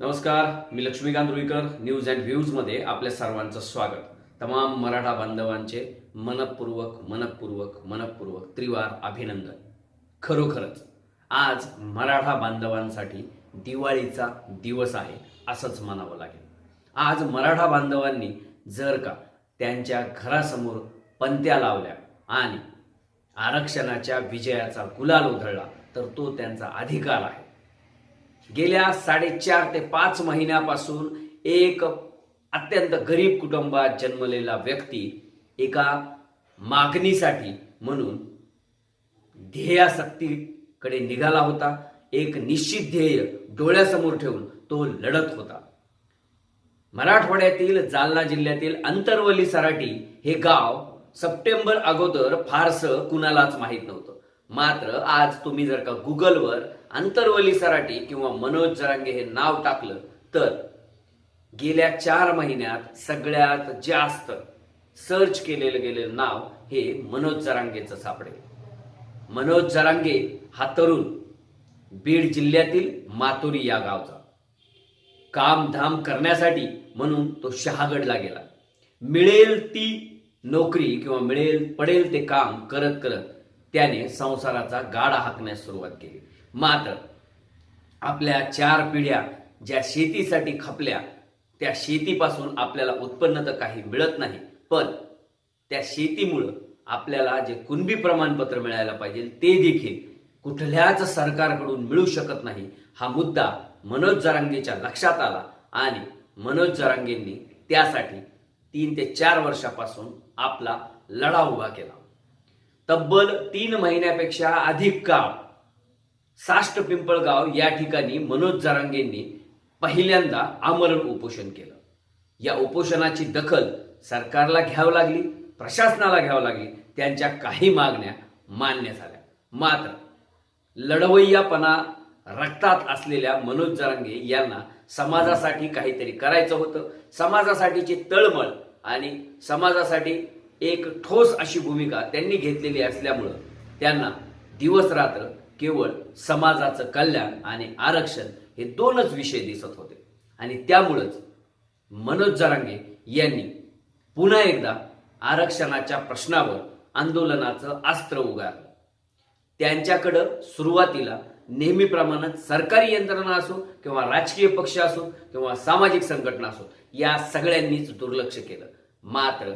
नमस्कार मी Laxmikant Ruikar news and व्ह्यूजमध्ये आपल्या सर्वांचं स्वागत. तमाम मराठा बांधवांचे मनपूर्वक मनपूर्वक मनपूर्वक त्रिवार अभिनंदन. खरोखरच आज मराठा बांधवांसाठी दिवाळीचा दिवस आहे असंच म्हणावं लागेल. आज मराठा बांधवांनी जर का त्यांच्या घरासमोर पंत्या लावल्या आणि आरक्षणाच्या विजयाचा गुलाल उधळला तर तो त्यांचा अधिकार आहे. गेल्या साडेचार ते पाच महिन्यापासून एक अत्यंत गरीब कुटुंबात जन्मलेला व्यक्ती एका मागणीसाठी म्हणून ध्येयासक्तीकडे निघाला होता. एक निश्चित ध्येय डोळ्यासमोर ठेवून तो लढत होता. मराठवाड्यातील जालना जिल्ह्यातील अंतरवली सराटी हे गाव सप्टेंबर अगोदर फारसं कुणालाच माहीत नव्हतं. मात्र आज तुम्ही जर का गुगलवर अंतरवली सराटी किंवा मनोज जरांगे हे नाव टाकलं तर गेल्या चार महिन्यात सगळ्यात जास्त सर्च केलेलं गेलेलं नाव हे मनोज जरांगेचं सापडेल. मनोज जरांगे हा तरुण बीड जिल्ह्यातील मातुरी या गावचा. कामधाम करण्यासाठी म्हणून तो शहागडला गेला. मिळेल ती नोकरी किंवा मिळेल पडेल ते काम करत करत त्याने संसाराचा गाडा हाकण्यास सुरुवात केली. मात्र आपल्या चार पिढ्या ज्या शेतीसाठी खपल्या त्या शेतीपासून आपल्याला उत्पन्न तर काही मिळत नाही पण त्या शेतीमुळं आपल्याला जे कुणबी प्रमाणपत्र मिळायला पाहिजे ते देखील कुठल्याच सरकारकडून मिळू शकत नाही. हा मुद्दा मनोज जरांगेच्या लक्षात आला आणि मनोज जरांगेंनी त्यासाठी तीन ते चार वर्षापासून आपला लढा उभा केला. तब्बल तीन महिन्यापेक्षा अधिक काळ साष्ट पिंपळगाव या ठिकाणी मनोज जरांगेंनी पहिल्यांदा आमरण उपोषण केलं. या उपोषणाची दखल सरकारला घ्यावी लागली प्रशासनाला घ्यावी लागली त्यांच्या काही मागण्या मान्य झाल्या. मात्र लढवय्यापणा रक्तात असलेल्या मनोज जरांगे यांना समाजासाठी काहीतरी करायचं होतं. समाजासाठीची तळमळ आणि समाजासाठी एक ठोस अशी भूमिका त्यांनी घेतलेली असल्यामुळं त्यांना दिवस रात्र केवळ समाजाचं कल्याण आणि आरक्षण हे दोनच विषय दिसत होते. आणि त्यामुळंच मनोज जरांगे यांनी पुन्हा एकदा आरक्षणाच्या प्रश्नावर आंदोलनाचं अस्त्र उगारलं. त्यांच्याकडं सुरुवातीला नेहमीप्रमाणे सरकारी यंत्रणा असो किंवा राजकीय पक्ष असो किंवा सामाजिक संघटना असो या सगळ्यांनीच दुर्लक्ष केलं. मात्र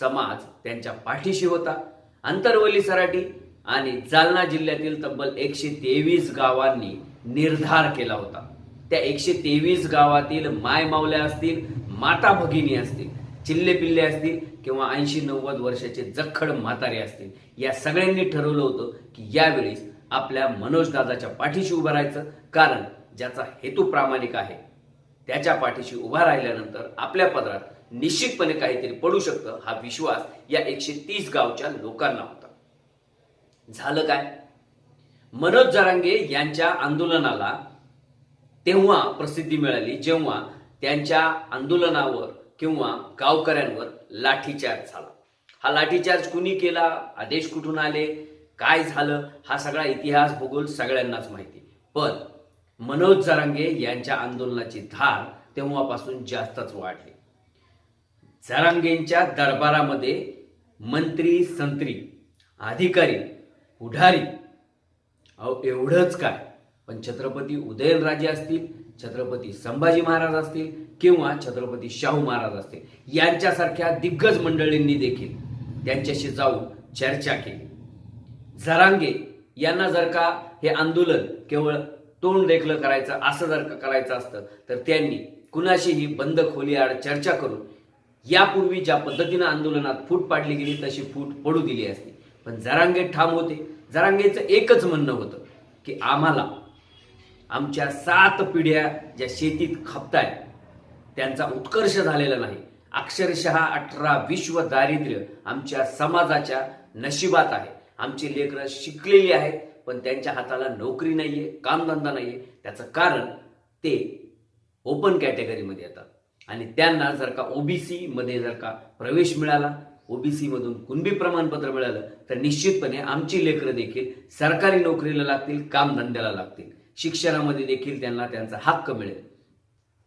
समाज त्यांच्या पाठीशी होता. अंतरवली सराटी आणि जालना जिल्ह्यातील तब्बल एकशे तेवीस गावांनी निर्धार केला होता. त्या एकशे तेवीस गावातील माय मावल्या असतील माता भगिनी असतील चिल्ले पिल्ले असतील किंवा ऐंशी नव्वद वर्षाचे जखड म्हातारे असतील या सगळ्यांनी ठरवलं होतं की यावेळीस आपल्या मनोज दादाच्या पाठीशी उभं राहायचं. कारण ज्याचा हेतू प्रामाणिक आहे त्याच्या पाठीशी उभा राहिल्यानंतर आपल्या पदरात निश्चितपणे काहीतरी पडू शकतं हा विश्वास या एकशे तीस गावच्या लोकांना होता. झालं काय? मनोज जरांगे यांच्या आंदोलनाला तेव्हा प्रसिद्धी मिळाली जेव्हा त्यांच्या आंदोलनावर किंवा गावकऱ्यांवर लाठीचार्ज झाला. हा लाठीचार्ज कुणी केला? आदेश कुठून आले? काय झालं? हा सगळा इतिहास भूगोल सगळ्यांनाच माहिती. पण मनोज जरांगे यांच्या आंदोलनाची धार तेव्हापासून जास्तच वाढली. जरांगेंच्या दरबारामध्ये मंत्री संत्री अधिकारी पुढारी. अहो एवढंच काय? पण छत्रपती उदयनराजे असतील छत्रपती संभाजी महाराज असतील किंवा छत्रपती शाहू महाराज असतील यांच्यासारख्या दिग्गज मंडळींनी देखील त्यांच्याशी जाऊन चर्चा केली. झरांगे यांना जर का हे आंदोलन केवळ तोंड देखलं करायचं असं जर का करायचं असतं तर त्यांनी कुणाशीही बंद खोलीआड चर्चा करून यापूर्वी ज्या पद्धतीनं आंदोलनात फूट पाडली गेली तशी फूट पडू दिली असती. पण जरांगे ठाम होते. जरांगेचं एकच म्हणणं होतं की आम्हाला आमच्या सात पिढ्या ज्या शेतीत खपताय त्यांचा उत्कर्ष झालेला नाही. अक्षरशः अठरा विश्व दारिद्र्य आमच्या समाजाच्या नशिबात आहे. आमची लेकरं शिकलेली आहेत पण त्यांच्या हाताला नोकरी नाही आहे कामधंदा नाही आहे त्याचं कारण ते ओपन कॅटेगरीमध्ये येतात. आणि त्यांना जर का ओबीसीमध्ये जर का प्रवेश मिळाला ओबीसी मधून कुणबी प्रमाणपत्र मिळालं तर निश्चितपणे आमची लेकरं देखील सरकारी नोकरीला लागतील कामधंद्याला लागतील. शिक्षणामध्ये देखील त्यांना त्यांचा हक्क मिळेल.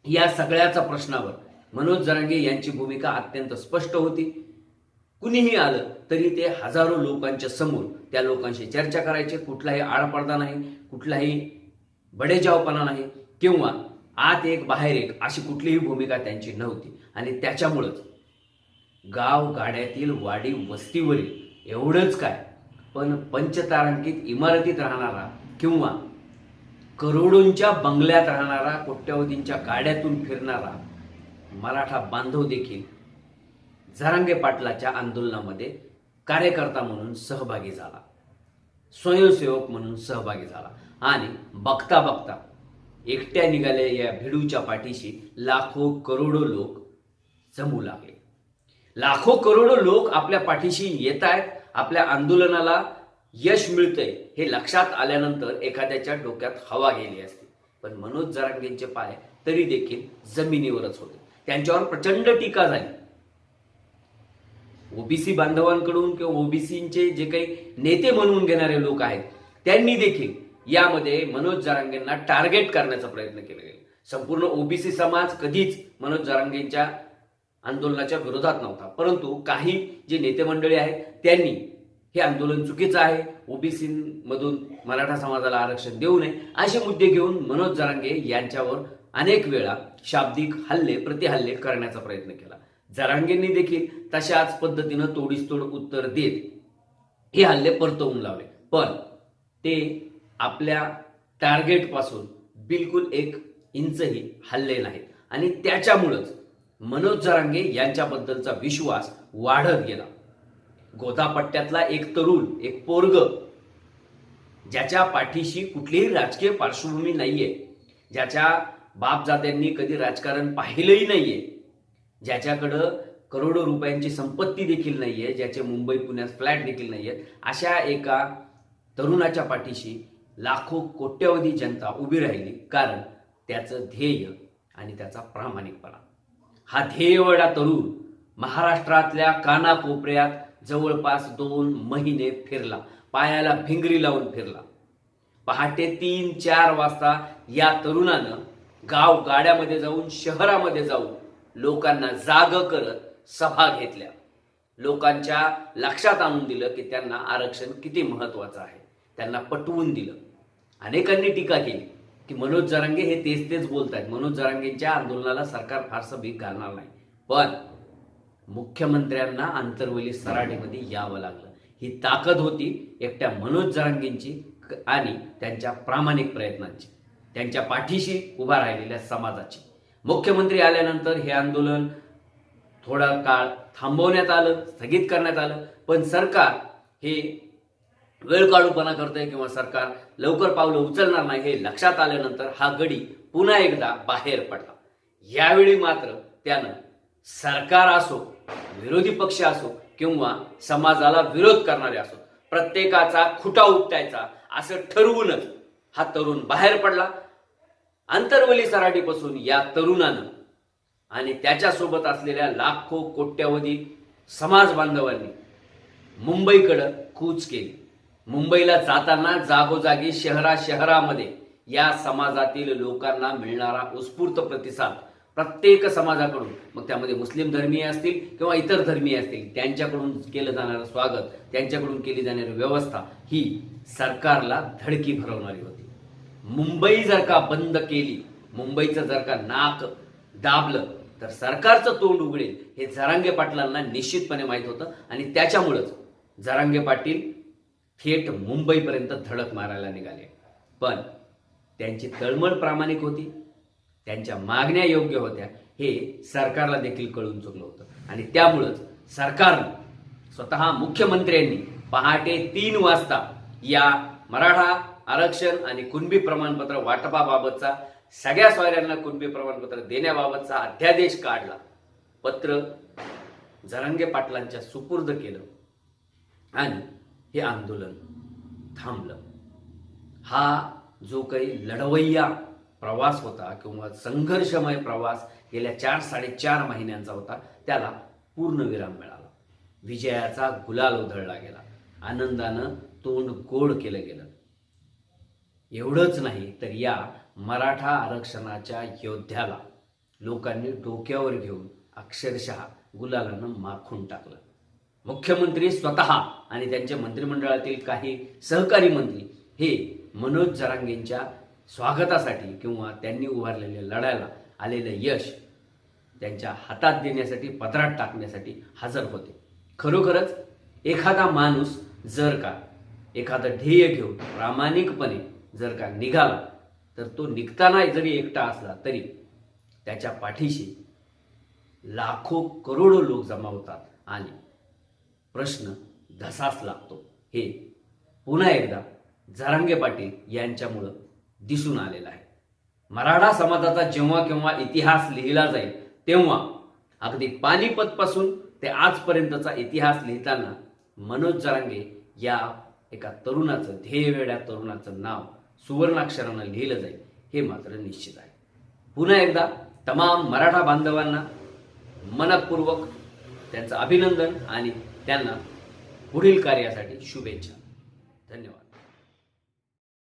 या सगळ्याचा प्रश्नावर मनोज जरांगे यांची भूमिका अत्यंत स्पष्ट होती. कुणीही आलं तरी ते हजारो लोकांच्या समोर त्या लोकांशी चर्चा करायचे. कुठलाही आळपडदा नाही कुठलाही बडेजावपणा नाही किंवा आत एक बाहेर एक अशी कुठलीही भूमिका त्यांची नव्हती. आणि त्याच्यामुळंच गाव गाड्यातील वाडी वस्तीवरील एवढंच काय. पण पंचतारांकित इमारतीत राहणारा किंवा करोडोंच्या बंगल्यात राहणारा कोट्यावधींच्या गाड्यातून फिरणारा मराठा बांधव देखील झरांगे पाटलाच्या आंदोलनामध्ये कार्यकर्ता म्हणून सहभागी झाला. स्वयंसेवक म्हणून सहभागी झाला. आणि बघता बघता एकट्या निघालेल्या या भिडूच्या पाठीशी लाखो करोडो लोक जमू लागले. लाखो करोडो लोक आपल्या पाठीशी येत आहेत. आपल्या आंदोलनाला यश मिळतंय हे लक्षात आल्यानंतर एखाद्याच्या डोक्यात हवा गेली असती. पण मनोज जरांगेंचे पाय तरी देखील जमिनीवरच होते. त्यांच्यावर प्रचंड टीका झाली. ओबीसी बांधवांकडून किंवा ओबीसीचे जे काही नेते म्हणून घेणारे लोक आहेत त्यांनी देखील यामध्ये मनोज जरांगेंना टार्गेट करण्याचा प्रयत्न केला गेला. संपूर्ण ओबीसी समाज कधीच मनोज जरांगेंच्या आंदोलनाच्या विरोधात नव्हता. परंतु काही जे नेते मंडळी आहेत त्यांनी हे आंदोलन चुकीचं आहे. ओबीसीमधून मराठा समाजाला आरक्षण देऊ नये असे मुद्दे घेऊन मनोज जरांगे यांच्यावर अनेक वेळा शाब्दिक हल्ले प्रतिहल्ले करण्याचा प्रयत्न केला. जरांगेंनी देखील तशाच पद्धतीनं तोडीसतोड उत्तर देत हे हल्ले परतवून लावले. पण ते आपल्या टार्गेटपासून बिलकुल एक इंचही हल्ले नाहीत. आणि त्याच्यामुळंच मनोज जरांगे यांच्याबद्दलचा विश्वास वाढत गेला. गोदापट्ट्यातला एक तरुण एक पोरग ज्याच्या पाठीशी कुठलीही राजकीय पार्श्वभूमी नाहीये ज्याच्या बापजात्यांनी कधी राजकारण पाहिलंही नाहीये ज्याच्याकडं करोडो रुपयांची संपत्ती देखील नाहीये ज्याचे मुंबई पुण्यात फ्लॅट देखील नाहीयेत अशा एका तरुणाच्या पाठीशी लाखो कोट्यवधी जनता उभी राहिली. कारण त्याचं ध्येय आणि त्याचा प्रामाणिकपणा. हा ध्येयवडा तरुण महाराष्ट्रातल्या कानाकोपऱ्यात जवळपास दोन महिने फिरला. पायाला भिंगरी लावून फिरला. पहाटे तीन चार वाजता या तरुणानं गाव गाड्यामध्ये जाऊन शहरामध्ये जाऊन लोकांना जाग करत सभा घेतल्या. लोकांच्या लक्षात आणून दिलं की त्यांना आरक्षण किती महत्वाचं आहे. त्यांना पटवून दिलं. अनेकांनी टीका केली. की मनोज जरांगे हे तेच तेच बोलत आहेत मनोज जरांगेंच्या आंदोलनाला सरकार फारसं भीक घालणार नाही. पण मुख्यमंत्र्यांना आंतरवली सराटीमध्ये यावं लागलं. ही ताकद होती एकट्या मनोज जरांगेंची आणि त्यांच्या प्रामाणिक प्रयत्नांची. त्यांच्या पाठीशी उभा राहिलेल्या समाजाची. मुख्यमंत्री आल्यानंतर हे आंदोलन थोडा काळ थांबवण्यात आलं स्थगित करण्यात आलं. पण सरकार हे वेळ काढूपणा करतंय किंवा सरकार लवकर पावलं उचलणार नाही हे लक्षात आल्यानंतर हा गडी पुन्हा एकदा बाहेर पडला. यावेळी मात्र त्यानं सरकार असो विरोधी पक्ष असो किंवा समाजाला विरोध करणारे असो प्रत्येकाचा खुटा उपटायचा असं ठरवूनच हा तरुण बाहेर पडला. आंतरवली सराटीपासून या तरुणानं आणि त्याच्यासोबत असलेल्या लाखो कोट्यावधी समाज बांधवांनी मुंबईकडं कूच केली. मुंबईला जाताना जागोजागी शहरा शहरामध्ये या समाजातील लोकांना मिळणारा उत्स्फूर्त प्रतिसाद प्रत्येक समाजाकडून मग त्यामध्ये मुस्लिम धर्मीय असतील किंवा इतर धर्मीय असतील त्यांच्याकडून केलं जाणारं स्वागत त्यांच्याकडून केली जाणारी व्यवस्था ही सरकारला धडकी भरवणारी होती. मुंबई जर का बंद केली मुंबईचं जर का नाक दाबलं तर सरकारचं तोंड उघडेल हे जरांगे पाटलांना निश्चितपणे माहीत होतं आणि त्याच्यामुळंच जरांगे पाटील थेट मुंबईपर्यंत धडक मारायला निघाले. पण त्यांची तळमळ प्रामाणिक होती. त्यांच्या मागण्या योग्य होत्या. हे सरकारला देखील कळून चुकलं होतं. आणि त्यामुळंच सरकारनं स्वतः मुख्यमंत्र्यांनी पहाटे तीन वाजता या मराठा आरक्षण आणि कुणबी प्रमाणपत्र वाटपाबाबतचा सगळ्या स्वाऱ्यांना कुणबी प्रमाणपत्र देण्याबाबतचा अध्यादेश काढला. पत्र जरांगे पाटलांच्या सुपूर्द केलं. आणि हे आंदोलन थांबलं. हा जो काही लढवय्या प्रवास होता किंवा संघर्षमय प्रवास गेल्या चार साडेचार महिन्यांचा होता त्याला पूर्ण विराम मिळाला. विजयाचा गुलाल उधळला गेला. आनंदानं तोंड गोड केलं गेलं. एवढंच नाही तर या मराठा आरक्षणाच्या योद्ध्याला लोकांनी डोक्यावर घेऊन अक्षरशः गुलालानं माखून टाकलं. मुख्यमंत्री स्वतः आणि त्यांच्या मंत्रिमंडळातील काही सहकारी मंत्री हे मनोज जरांगेंच्या स्वागतासाठी किंवा त्यांनी उभारलेल्या लढायला आलेलं यश त्यांच्या हातात देण्यासाठी पत्रात टाकण्यासाठी हजर होते. खरोखरच एखादा माणूस जर का एखादं ध्येय घेऊन प्रामाणिकपणे जर का निघाला तर तो निघताना जरी एकटा असला तरी त्याच्या पाठीशी लाखो करोडो लोक जमा होतात आणि प्रश्न धसास लागतो. हे पुन्हा एकदा जरांगे पाटील यांच्यामुळं दिसून आलेलं आहे. मराठा समाजाचा जेव्हा केव्हा इतिहास लिहिला जाईल तेव्हा अगदी पानिपतपासून ते आजपर्यंतचा इतिहास लिहिताना मनोज जरांगे या एका तरुणाचं ध्येयवेड्या तरुणाचं नाव सुवर्णाक्षरानं लिहिलं जाईल हे मात्र निश्चित आहे. पुन्हा एकदा तमाम मराठा बांधवांना मनपूर्वक त्यांचं अभिनंदन आणि त्यांना पुढील कार्यासाठी शुभेच्छा. धन्यवाद.